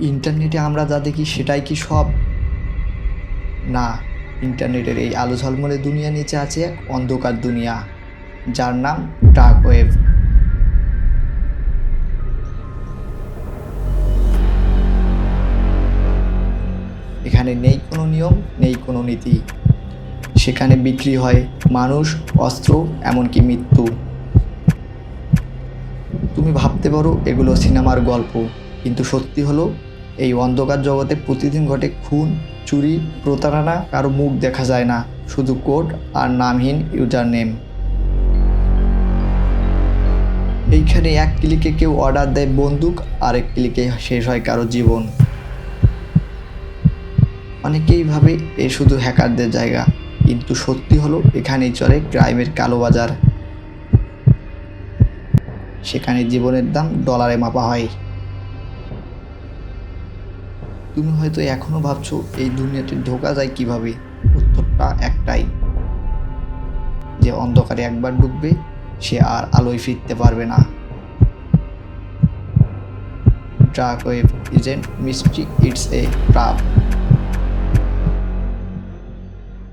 ইন্টারনেটে আমরা যা দেখি সেটাই কি সব? না, ইন্টারনেটের এই আলো ঝলমলে দুনিয়া নিচে আছে এক অন্ধকার দুনিয়া, যার নাম ডার্ক ওয়েব। এখানে নেই কোনো নিয়ম, নেই কোনো নীতি। সেখানে বিক্রি হয় মানুষ, অস্ত্র, এমনকি মৃত্যু। তুমি ভাবতে পারো এগুলো সিনেমার গল্প। কিন্তু সত্যি হলো, এই অন্ধকার জগতে প্রতিদিন ঘটে খুন, চুরি, প্রতারণা, কারও মুখ দেখা যায় না। শুধু কোড আর নামহীন ইউজার নেম এইখানে এক ক্লিকে কেউ অর্ডার দেয় বন্দুক, আরেক ক্লিকে শেষ হয় কারও জীবন। অনেকেই ভাবে এ শুধু হ্যাকারদের জায়গা, কিন্তু সত্যি হলো এখানেই চলে ক্রাইমের কালো বাজার সেখানে জীবনের দাম ডলারে মাপা হয়। তুমি হয়তো এখনও ভাবছ, এই দুনিয়াতে ঢোকা যায় কীভাবে? উত্তরটা একটাই। যে অন্ধকারে একবার ডুববে, সে আর আলোয় ফিরতে পারবে না। Dark web isn't mystery it's a trap